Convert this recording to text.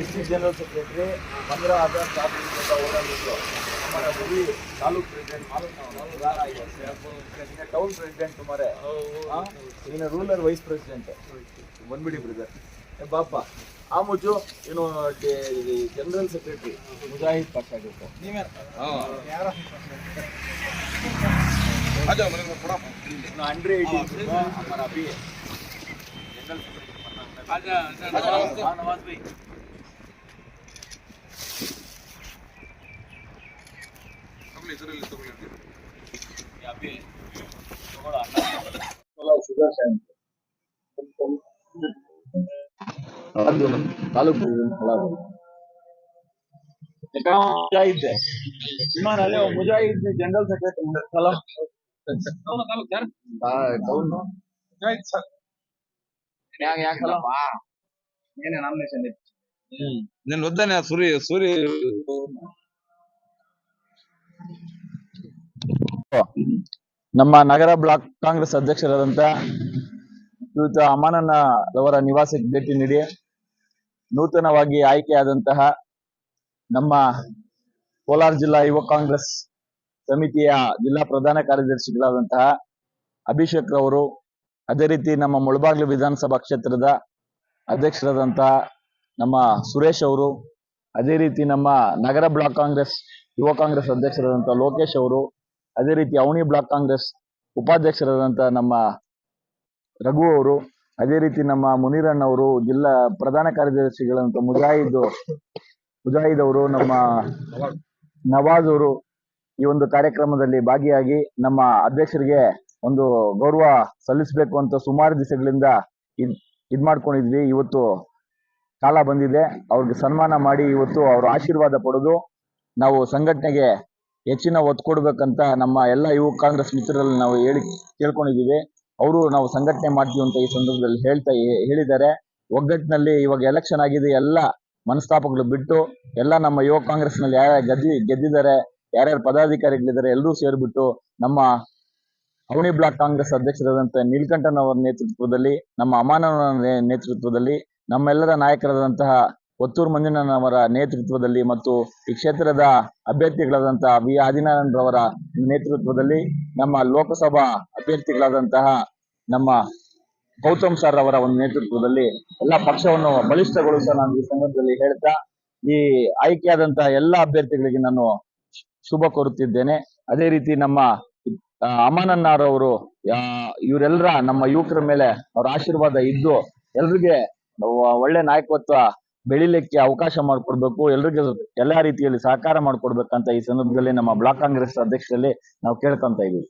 District general secretary ಪಂದ್ರ Aadhaar card ಓಡಾಡಬೇಕು ನಮ್ಮ ತಾಲೂಕ್ ಪ್ರೆಸಿಡೆಂಟ್ ಟೌನ್ ಪ್ರೆಸಿಡೆಂಟ್ ತುಮಾರೆ ಇನ್ನು ರೂರಲ್ ವೈಸ್ ಪ್ರೆಸಿಡೆಂಟ್ ಬಂದ್ಬಿಡಿ ಬ್ರದರ್ ಬಾಪ ಆ ಮುಜು ಏನು ಜನರಲ್ ಸೆಕ್ರೆಟರಿ ಮುಜಾಹಿದ್ ಪಕ್ಷ ಆಗಿರ್ತು ನೀವೇನು ಅಂಡ್ರೆ ಏಯ್ಟೀನ್ ಹಮಾರ ಅಭಿ. ಜನರಲ್ ಸೆಕ್ರೆಟರಿ చెప్పి కూడా ಮುಜಾಹಿದ್ ಇಮಾನ್ ಅಲ್ಲೇ Mujahid general secretary hello Mujahid sir ಯಾಕೆ ಯಾಕಲ್ಲಪ್ಪ ಏನೇ ನಾಮಿನೇಷನ್ ಇತ್ತು నేను వద్దనే సూర్య సూర్య ನಮ್ಮ ನಗರ ಬ್ಲಾಕ್ ಕಾಂಗ್ರೆಸ್ ಅಧ್ಯಕ್ಷರಾದಂತ ಶ್ರೀಯುತ ಅಮಾನನ ಅವರ ನಿವಾಸಕ್ಕೆ ಭೇಟಿ ನೀಡಿ ನೂತನವಾಗಿ ಆಯ್ಕೆಯಾದಂತಹ ನಮ್ಮ ಕೋಲಾರ ಜಿಲ್ಲಾ ಯುವ ಕಾಂಗ್ರೆಸ್ ಸಮಿತಿಯ ಜಿಲ್ಲಾ ಪ್ರಧಾನ ಕಾರ್ಯದರ್ಶಿಗಳಾದಂತಹ ಅಭಿಷೇಕ್ ರವರು, ಅದೇ ರೀತಿ ನಮ್ಮ ಮುಳಬಾಗ್ಲು ವಿಧಾನಸಭಾ ಕ್ಷೇತ್ರದ ಅಧ್ಯಕ್ಷರಾದಂತಹ ನಮ್ಮ ಸುರೇಶ್ ಅವರು, ಅದೇ ರೀತಿ ನಮ್ಮ ನಗರ ಬ್ಲಾಕ್ ಕಾಂಗ್ರೆಸ್ ಯುವ ಕಾಂಗ್ರೆಸ್ ಅಧ್ಯಕ್ಷರಾದಂತಹ ಲೋಕೇಶ್ ಅವರು ಅದೇ ರೀತಿ ಅವಣಿ ಬ್ಲಾಕ್ ಕಾಂಗ್ರೆಸ್ ಉಪಾಧ್ಯಕ್ಷರಾದಂಥ ನಮ್ಮ ರಘು ಅವರು, ಅದೇ ರೀತಿ ನಮ್ಮ ಮುನಿರಣ್ಣ ಅವರು, ಜಿಲ್ಲಾ ಪ್ರಧಾನ ಕಾರ್ಯದರ್ಶಿಗಳಂತ ಮುಜಾಹಿದ್ ಮುಜಾಹಿದ್ ಅವರು, ನಮ್ಮ ನವಾಜ್ ಅವರು ಈ ಒಂದು ಕಾರ್ಯಕ್ರಮದಲ್ಲಿ ಭಾಗಿಯಾಗಿ ನಮ್ಮ ಅಧ್ಯಕ್ಷರಿಗೆ ಒಂದು ಗೌರವ ಸಲ್ಲಿಸಬೇಕು ಅಂತ ಸುಮಾರು ದಿವಸಗಳಿಂದ ಇದ್ ಇದ್ ಮಾಡ್ಕೊಂಡಿದ್ವಿ. ಇವತ್ತು ಕಾಲ ಬಂದಿದೆ. ಅವ್ರಿಗೆ ಸನ್ಮಾನ ಮಾಡಿ ಇವತ್ತು ಅವ್ರ ಆಶೀರ್ವಾದ ಪಡೆದು ನಾವು ಸಂಘಟನೆಗೆ ಹೆಚ್ಚಿನ ಒತ್ತು ಕೊಡ್ಬೇಕಂತ ನಮ್ಮ ಎಲ್ಲ ಯುವ ಕಾಂಗ್ರೆಸ್ ಮಿತ್ರರಲ್ಲಿ ನಾವು ಹೇಳಿ ಕೇಳ್ಕೊಂಡಿದ್ದೀವಿ. ಅವರು ನಾವು ಸಂಘಟನೆ ಮಾಡ್ತೀವಿ ಅಂತ ಈ ಸಂದರ್ಭದಲ್ಲಿ ಹೇಳ್ತಾ ಹೇಳಿದ್ದಾರೆ. ಒಗ್ಗಟ್ಟಿನಲ್ಲಿ ಇವಾಗ ಎಲೆಕ್ಷನ್ ಆಗಿದೆ, ಎಲ್ಲ ಮನಸ್ತಾಪಗಳು ಬಿಟ್ಟು ಎಲ್ಲ ನಮ್ಮ ಯುವ ಕಾಂಗ್ರೆಸ್ನಲ್ಲಿ ಯಾರ ಗದ್ದಿ, ಗೆದ್ದಿದ್ದಾರೆ, ಯಾರ್ಯಾರು ಪದಾಧಿಕಾರಿಗಳಿದ್ದಾರೆ ಎಲ್ಲರೂ ಸೇರಿಬಿಟ್ಟು ನಮ್ಮ ಅವಣಿ ಬ್ಲಾಕ್ ಕಾಂಗ್ರೆಸ್ ಅಧ್ಯಕ್ಷರಾದಂಥ ನೀಲಕಂಠನ್ ಅವರ ನೇತೃತ್ವದಲ್ಲಿ, ನಮ್ಮ ಅಮಾನವರ ನೇತೃತ್ವದಲ್ಲಿ, ನಮ್ಮೆಲ್ಲರ ನಾಯಕರಾದಂತಹ ಒತ್ತೂರು ಮಂಜಣ್ಣನವರ ನೇತೃತ್ವದಲ್ಲಿ ಮತ್ತು ಈ ಕ್ಷೇತ್ರದ ಅಭ್ಯರ್ಥಿಗಳಾದಂತಹ ವಿ. ಆದಿನಾರನ್ ರವರ ನೇತೃತ್ವದಲ್ಲಿ ನಮ್ಮ ಲೋಕಸಭಾ ಅಭ್ಯರ್ಥಿಗಳಾದಂತಹ ನಮ್ಮ ಗೌತಮ್ ಸರ್ ಅವರ ಒಂದು ನೇತೃತ್ವದಲ್ಲಿ ಎಲ್ಲ ಪಕ್ಷವನ್ನು ಬಲಿಷ್ಠಗೊಳಿಸ ನಾನು ಈ ಸಂದರ್ಭದಲ್ಲಿ ಹೇಳ್ತಾ ಈ ಆಯ್ಕೆಯಾದಂತಹ ಎಲ್ಲ ಅಭ್ಯರ್ಥಿಗಳಿಗೆ ನಾನು ಶುಭ ಕೋರುತ್ತಿದ್ದೇನೆ. ಅದೇ ರೀತಿ ನಮ್ಮ ಆ, ಅಮನನ್ನಾರ್ ಅವರು ಇವರೆಲ್ಲರ ನಮ್ಮ ಯುವಕರ ಮೇಲೆ ಅವರ ಆಶೀರ್ವಾದ ಇದ್ದು ಎಲ್ರಿಗೆ ಒಳ್ಳೆ ನಾಯಕತ್ವ ಬೆಳಿಲಿಕ್ಕೆ ಅವಕಾಶ ಮಾಡಿಕೊಡ್ಬೇಕು ಎಲ್ರಿಗೂ ಎಲ್ಲಾ ರೀತಿಯಲ್ಲಿ ಸಹಕಾರ ಮಾಡಿಕೊಡ್ಬೇಕಂತ ಈ ಸಂದರ್ಭದಲ್ಲಿ ನಮ್ಮ ಬ್ಲಾಕ್ ಕಾಂಗ್ರೆಸ್ ಅಧ್ಯಕ್ಷರಲ್ಲಿ ನಾವು ಕೇಳ್ಕೊಂತ ಇದೀವಿ